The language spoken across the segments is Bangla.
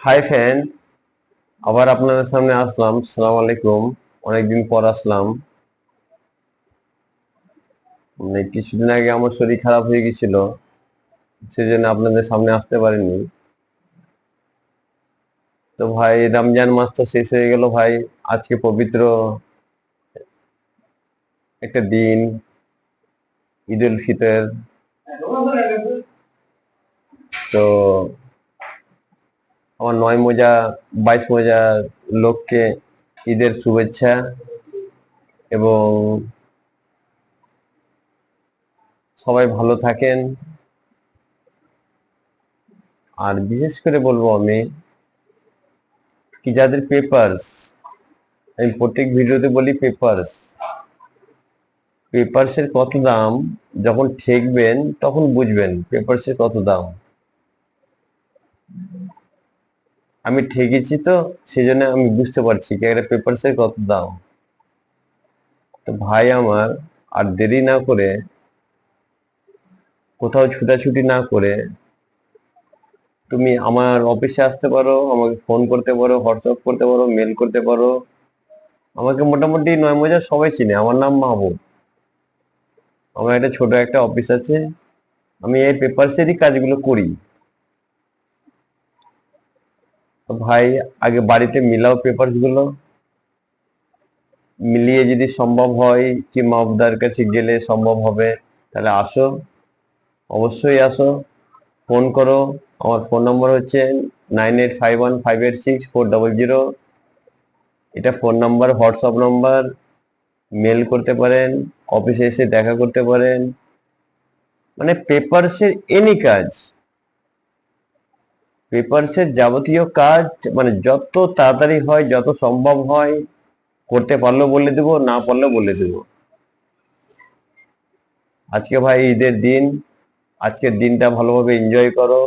হাই ফ্যান আবার আপনাদের সামনে আসলাম। সালাম আলাইকুম। অনেকদিন পর আসলাম। মানে কিছুদিন আগে আমার শরীর খারাপ হয়ে গেছিল, সেজন্য আপনাদের সামনে আসতে পারিনি। তো ভাই, রমজান মাস তো শেষ হয়ে গেল ভাই। আজকে পবিত্র একটা দিন ঈদ উল ফিতর। তো আমার নয় মোজা, বাইশ মোজা লোককে ঈদের শুভেচ্ছা এবং সবাই ভালো থাকেন। আর বিশেষ করে বলব আমি কি যাদের পেপারস আমি প্রত্যেক ভিডিওতে বলি পেপারস পেপারসের কত দাম, যখন ঠেকবেন তখন বুঝবেন পেপারসের কত দাম। আমি ঠেকেছি তো, সেজন্য আমি বুঝতে পারছি কি একটা পেপারসের কত দাম তো ভাই আমার, আর দেরি না করে, কোথাও ছুটাছুটি না করে, তুমি আমার অফিসে আসতে পারো, আমাকে ফোন করতে পারো হোয়াটসঅ্যাপ করতে পারো মেল করতে পারো। আমাকে মোটামুটি নয় মজা সবাই চিনে, আমার নাম মাহবুব। আমার একটা ছোট একটা অফিস আছে, আমি এই পেপারসেরই কাজগুলো করি। তো ভাই, আগে বাড়িতে মিলাও পেপারসগুলো মিলিয়ে যদি সম্ভব হয় কি মাহবুদার কাছে গেলে সম্ভব হবে, তাহলে আসো। অবশ্যই আসো। ফোন করো। আমার ফোন নম্বর হচ্ছে nine eight five one five eight six four double zero. এটা phone number, WhatsApp number. Mail করতে পারেন, অফিসে এসে দেখা করতে পারেন। মানে পেপারসের এনি কাজ। পেপারসের যাবতীয় কাজ মানে যত তাড়াতাড়ি হয়, যত সম্ভব হয়, করতে পারলেও বলে দেবো, না পারলেও বলে দেবো। আজকে ভাই ঈদের দিন, আজকের দিনটা ভালোভাবে এনজয় করো।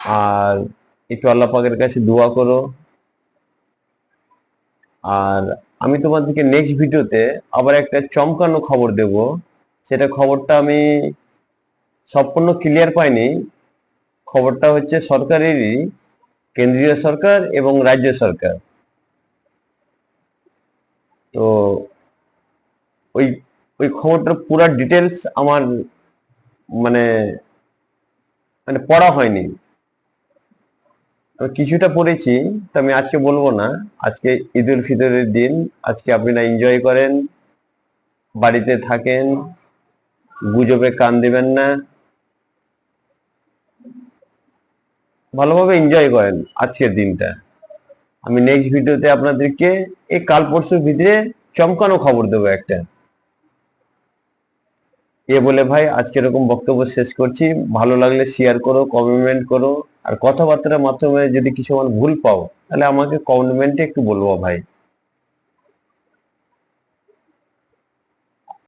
আর একটু আল্লাহ পাকের কাছে দোয়া করো। আর আমি তোমাদেরকে নেক্সট ভিডিওতে আবার একটা চমকানো খবর দেব। সেটা খবরটা আমি সম্পূর্ণ ক্লিয়ার পাইনি খবরটা হচ্ছে সরকারেরই, কেন্দ্রীয় সরকার এবং রাজ্য সরকার। তো ওই ওই খবরটার পুরো ডিটেলস আমার মানে মানে পড়া হয়নি। কিছুটা পড়েছি তো আমি আজকে বলব না। আজকে ঈদ উল ফিতরের দিন, আজকে আপনারা এনজয় করেন, বাড়িতে থাকেন, গুজবে কান দেবেন না। ভালোভাবে এনজয় করেন আজকের দিনটা। আমি নেক্সট ভিডিওতে আপনাদেরকে এই কাল পরশুর ভিতরে চমকানো খবর দেবো একটা। এ বলে ভাই, আজকে এরকম বক্তব্য শেষ করছি। ভালো লাগলে শেয়ার করো কমেন্ট করো। আর কথাবার্তার মাধ্যমে যদি কিছু আমার ভুল পাও, তাহলে আমাকে কমেন্টে একটু বলব ভাই।